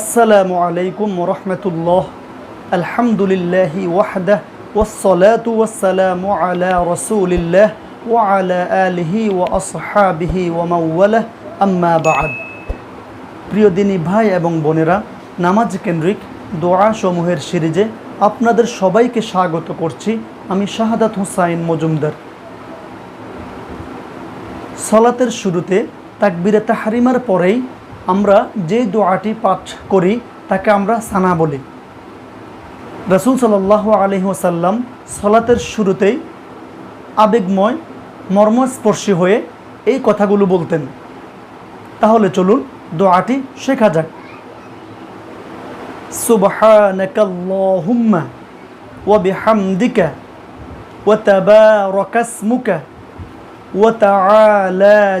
আসসালামু আলাইকুম রহমতুল্লাহ। আলহামদুলিল্লাহি ওয়াহদা ওয়াসসালাতু ওয়াসসালামু আলা রাসূলিল্লাহ ওয়া আলা আলিহি ওয়া আসহাবিহি ওয়া মাওয়ালা আম্মা বা'দ। প্রিয় দিনী ভাই এবং বোনেরা, নামাজ কেন্দ্রিক দোয়া সমূহের সিরিজে আপনাদের সবাইকে স্বাগত করছি আমি শাহাদাত হুসাইন মজুমদার। সলাতের শুরুতে তাকবিরে তাহারিমার পরেই আমরা যে দোয়াটি পাঠ করি, তাকে আমরা সানা বলি। রসুল সাল্লাহ আলহি ওসাল্লাম সলাতের শুরুতেই আবেগময়, মর্মস্পর্শী হয়ে এই কথাগুলো বলতেন। তাহলে চলুন দোয়াটি শেখা যাক। সুবহানাকাল্লাহুম্মা ওয়া বিহামদিকা ওয়া তাবারাকাসমুকা ওয়া তাআলা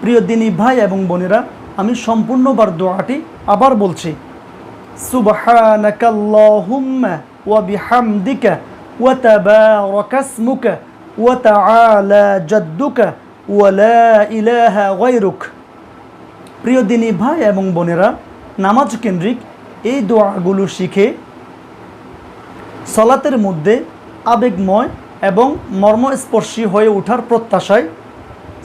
প্রিয় দিনী ভাই এবং বোনেরা, আমি সম্পূর্ণবার দোয়াটি আবার বলছি। প্রিয় দিনী ভাই এবং বোনেরা, নামাজ কেন্দ্রিক এই দোয়াগুলো শিখে সলাতের মধ্যে আবেগময় এবং মর্মস্পর্শী হয়ে ওঠার প্রত্যাশায়